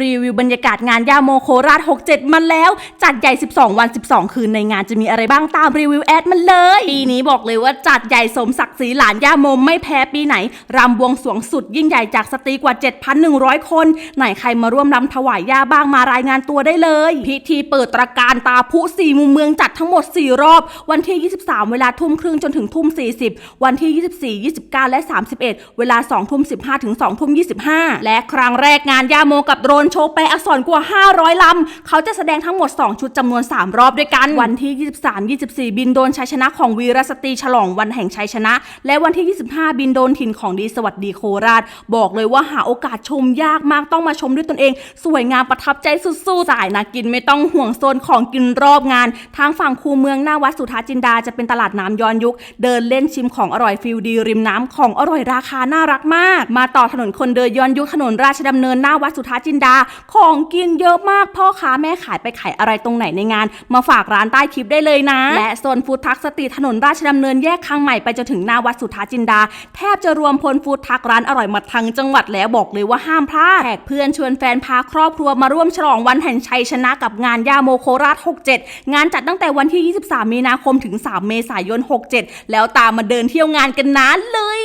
รีวิวบรรยากาศงานย่าโมโคราช 67มันแล้ว จัดใหญ่ 12 วัน 12 คืนในงานจะมีอะไรบ้างตามรีวิวแอดมันเลย ปีนี้บอกเลยว่าจัดใหญ่สมศักดิ์ศรีหลานย่าโมไม่แพ้ปีไหน รำบวงสวงสุดยิ่งใหญ่จากสตรีกว่า 7,100 คน ไหนใครมาร่วมรำถวายย่าบ้างมารายงานตัวได้เลย พิธีเปิดตระการตาพุสี่มุมเมืองจัดทั้งหมด 4 รอบ วันที่ 23 เวลาทุ่มครึ่งจนถึงทุ่ม 40 วันที่ 24 29 และ 31 เวลา2ทุ่ม15ถึง2ทุ่ม25 และครั้งแรกงานย่าโมกับโดรนโชว์แปลอักษรกว่า 500 ลำ เขาจะแสดงทั้งหมด 2 ชุดจำนวน 3 รอบด้วยกัน วันที่ 23 24 บินโดนชัยชนะของวีรสตรีฉลองวันแห่งชัยชนะ และวันที่ 25 บินโดนถิ่นของดีสวัสดีโคราช บอกเลยว่าหาโอกาสชมยากมากต้องมาชมด้วยตนเอง สวยงามประทับใจสุดๆสายนักกินไม่ต้องห่วงโซนของกินรอบงานทางฝั่งคูเมืองหน้าวัดสุทธาจินดาจะเป็นตลาดน้ำย้อนยุค เดินเล่นชิมของอร่อยฟิลดีริมน้ำของอร่อยราคาน่ารักมาก มาต่อถนนคนเดินย้อนยุคถนนราชดำเนินหน้าวัดสุทธาจินดาของกินเยอะมากพ่อค้าแม่ขายไปขายอะไรตรงไหนในงาน มาฝากร้านใต้คลิปได้เลยนะ และโซนฟู้ดทักสตรีถนนราชดำเนินแยกข้างใหม่ไปจนถึงหน้าวัดสุทธาจินดา แทบจะรวมพลฟู้ดทักร้านอร่อยมาทั้งจังหวัดแล้วบอกเลยว่าห้ามพลาดแขกเพื่อนชวนแฟนพาครอบครัวมาร่วมฉลองวันแห่งชัยชนะกับงานย่าโมโคราช 67 งานจัดตั้งแต่วันที่ 23 มีนาคมถึง 3 เมษายน 67 แล้วตามมาเดินเที่ยวงานกันนานเลย